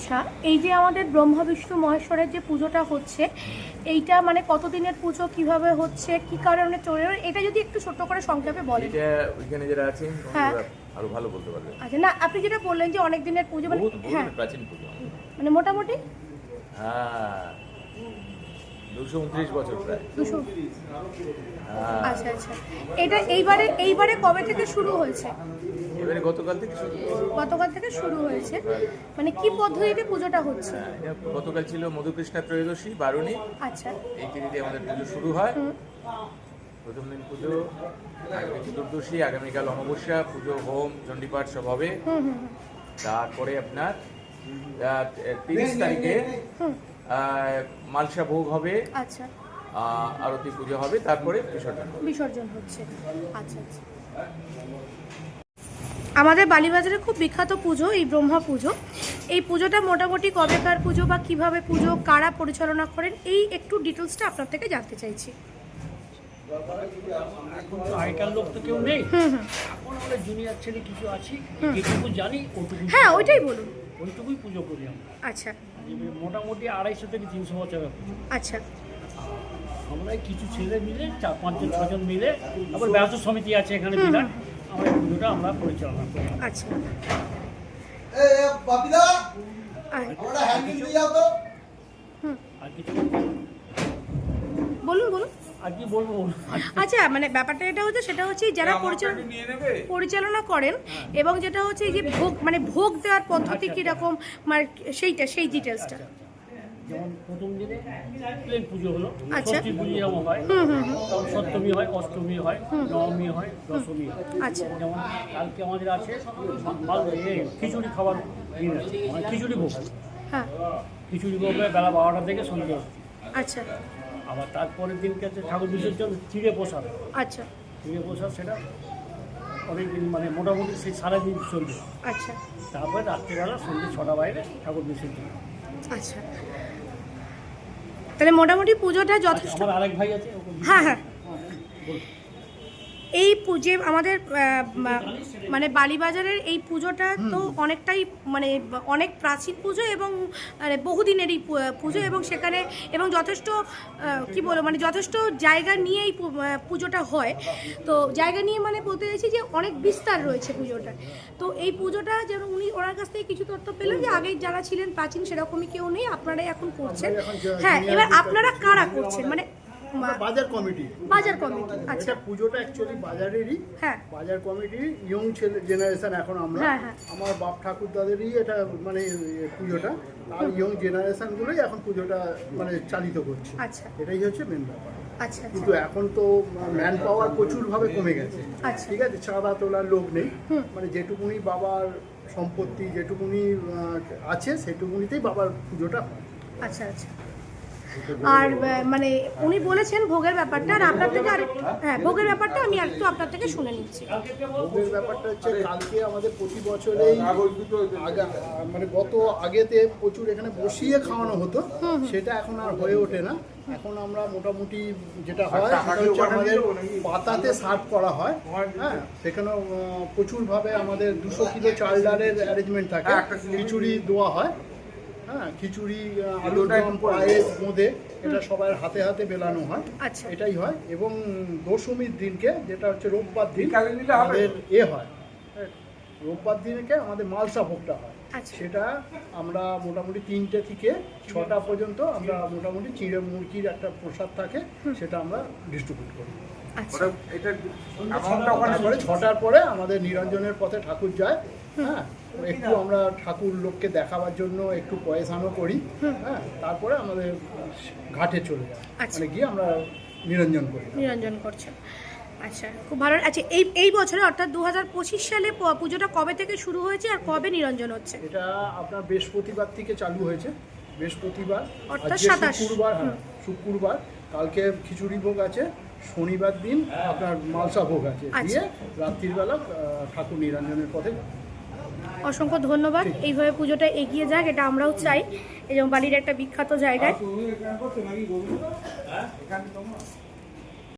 আচ্ছা এই যে আমাদের ব্রহ্মা বিষ্ণু মহেশ্বরের যে পুজোটা হচ্ছে এইটা মানে কতদিনের পুজো কীভাবে হচ্ছে কি কারণে চলে এটা যদি একটু ছোট করে সংক্ষেপে বলেন। এটা ওইখানে যারা আছেন হ্যাঁ। আরও ভালো বলতে পারবে। আচ্ছা না আপনি যেটা বললেন যে অনেক দিনের পুজো মানে হ্যাঁ। প্রাচীন পুজো। মানে মোটামুটি? হ্যাঁ। দুশো উনত্রিশ বছর প্রায়। দুশো আচ্ছা আচ্ছা। এটা এইবারে এইবারে কবে থেকে শুরু হয়েছে? এবারে গতকাল থেকে শুরু হয়েছে। গতকাল থেকে শুরু হয়েছে। মানে কি পদ্ধতিতে পুজোটা হচ্ছে? হ্যাঁ, গতকাল ছিল মধুকৃষ্ণা ত্রয়োদশী বারুণী। আচ্ছা। এই তিথিতে আমাদের পুজো শুরু হয়। প্রথম দিন পুজো আগামী চতুর্দশী আগামীকাল অমাবস্যা পুজো হোম চণ্ডীপাঠ সব হবে। তারপরে আপনার তিরিশ তারিখে মালসা ভোগ হবে আচ্ছা। আরতি পুজো হবে তারপরে বিসর্জন হবে। বিসর্জন হচ্ছে। আচ্ছা আচ্ছা। আমাদের বালিবাজারে খুব বিখ্যাত পুজো এই ব্রহ্মা পুজো। এই পুজোটা মোটামুটি কবেকার পুজো বা কীভাবে পুজো কারা পরিচালনা করেন এই একটু ডিটেলসটা আপনার থেকে জানতে চাইছি। হ্যাঁ ওইটাই বলুন। ওইটুকুই পুজো করি আমরা। আচ্ছা। এবারে মোটামুটি আড়াইশো থেকে তিনশো বছরের পুজো। আচ্ছা। আমরা কিছু ছেলে মিলে চার পাঁচজন ছজন মিলে আবার ব্যবসা সমিতি আছে এখানে বিরাট আমরা এই পুজোটা আমরা পরিচালনা করি। আচ্ছা। আর কিছু বলুন বলুন আর কি বলব আচ্ছা মানে ব্যাপারটা এটা হচ্ছে সেটা হচ্ছে যারা পরিচালনা করেন এবং যেটা হচ্ছে এই যে ভোগ মানে ভোগ দেওয়ার পদ্ধতি কীরকম মানে সেইটা সেই ডিটেলসটা যেমন প্রথম দিনে প্লেন পুজো হলো। আচ্ছা। ষষ্ঠী পুজো যেমন হয়। হুম হুম হুম। তখন সপ্তমী হয় অষ্টমী হয় নবমী হয় দশমী হয়। আচ্ছা। যেমন কালকে আমাদের আছে খিচুড়ি খাবার দিন আছে মানে খিচুড়ি ভোগ। হ্যাঁ। খিচুড়ি ভোগ বেলা বারোটা থেকে সন্ধ্যে আচ্ছা। আবার তারপরের দিনকে আছে ঠাকুর বিসর্জন চিড়ে প্রসাদ আচ্ছা। চিড়ে প্রসাদ সেটা অনেকদিন মানে মোটামুটি সেই সারাদিন চলবে। আচ্ছা। তারপরে রাত্রিবেলা সন্ধ্যে ছটা বাইরে ঠাকুর বিসর্জন। আচ্ছা। তাহলে মোটামুটি পুজোটা যথেষ্ট আমার আরেক ভাই আছে হ্যাঁ হ্যাঁ। বল। এই পুজো আমাদের মানে বালিবাজারের এই পুজোটা তো অনেকটাই মানে অনেক প্রাচীন পুজো এবং মানে বহুদিনেরই পু- পুজো এবং সেখানে এবং যথেষ্ট কি বলব মানে যথেষ্ট জায়গা নিয়ে এই পুজোটা হয়। তো জায়গা নিয়ে মানে বলতে চাইছি যে অনেক বিস্তার রয়েছে পুজোটার। তো এই পুজোটা যেন উনি ওনার কাছ থেকে কিছু তথ্য পেলাম যে আগে যারা ছিলেন প্রাচীন সেরকমই কেউ নেই আপনারাই এখন করছেন। হ্যাঁ এবার আপনারা কারা করছেন? মানে বাজার কমিটি। বাজার কমিটি আচ্ছা। এটা পুজোটা অ্যাকচুয়ালি বাজারেরই। হ্যাঁ। বাজার কমিটির ইয়ং ছেলে জেনারেশন এখন আমরা। হ্যাঁ, হ্যাঁ। আমার বাপ ঠাকুর দাদেরই এটা মানে পুজোটা। আর ইয়ং জেনারেশনগুলোই এখন পুজোটা মানে চালিত করছে। আচ্ছা। এটাই হচ্ছে মেন ব্যাপার। আচ্ছা আচ্ছা। কিন্তু এখন তো ম্যান পাওয়ার প্রচুরভাবে কমে গেছে। আচ্ছা। ঠিক আছে চাঁদা তোলার লোক নেই। মানে যেটুকুনি বাবার সম্পত্তি যেটুকুনি আছে সেটুকুনিতেই বাবার পুজোটা হয়। আচ্ছা আচ্ছা। আর মানে উনি বলেছেন ভোগের ব্যাপারটা আর আপনার থেকে আর হ্যাঁ ভোগের ব্যাপারটা আমি একটু আপনার থেকে শুনে নিচ্ছি। ভোগের ব্যাপারটা হচ্ছে কালকে আমাদের প্রতি বছরেই মানে গত আগেতে প্রচুর এখানে বসিয়ে খাওয়ানো হতো সেটা এখন আর হয়ে ওঠে না। এখন আমরা মোটামুটি যেটা হয় সেটা হচ্ছে আমাদের পাতাতে সার্ভ করা হয় হ্যাঁ? সেখানেও প্রচুরভাবে আমাদের দুশো কিলো চাল ডালের অ্যারেঞ্জমেন্ট থাকে। খিচুড়ি দেওয়া হয়। হ্যাঁ খিচুড়ি আলুর দম পায়েস বোঁদে এটা সবার হাতে হাতে বেলানো হয়। আচ্ছা। এটাই হয়। এবং দশমীর দিনকে যেটা হচ্ছে রোববার দিন আমাদের এ হয়। হ্যাঁ, রোববার দিনকে আমাদের মালসা ভোগটা হয়। আচ্ছা। সেটা আমরা মোটামুটি তিনটে থেকে ছটা পর্যন্ত আমরা মোটামুটি চিড়ে মুরগির একটা প্রসাদ থাকে সেটা আমরা ডিস্ট্রিবিউট করি। আচ্ছা। ছটার পরে আমাদের নিরঞ্জনের পথে ঠাকুর যায়। হ্যাঁ একটু আমরা ঠাকুর লোককে দেখাবার জন্য একটু পয়সানো করি হ্যাঁ তারপরে আমাদের ঘাটে চলে যায়। আচ্ছা। মানে গিয়ে আমরা নিরঞ্জন করি। নিরঞ্জন করছেন আচ্ছা খুব ভালো। আচ্ছা এই এই বছরে অর্থাৎ দু হাজার পঁচিশ সালে পুজোটা কবে থেকে শুরু হয়েছে আর কবে নিরঞ্জন হচ্ছে? এটা আপনার বৃহস্পতিবার থেকে চালু হয়েছে। বৃহস্পতিবার অর্থাৎ আজকে 27 শুক্রবার হ্যাঁ শুক্রবার কালকে খিচুড়ি ভোগ আছে শনিবার দিন আপনার মালসা ভোগ আছে। আচ্ছা। দিয়ে রাত্রির বেলা ঠাকুর নিরঞ্জনের পথে অসংখ্য ধন্যবাদ। এইভাবে পুজোটা এগিয়ে যাক এটা আমরাও চাই। এবং বাড়ির একটা বিখ্যাত জায়গায়।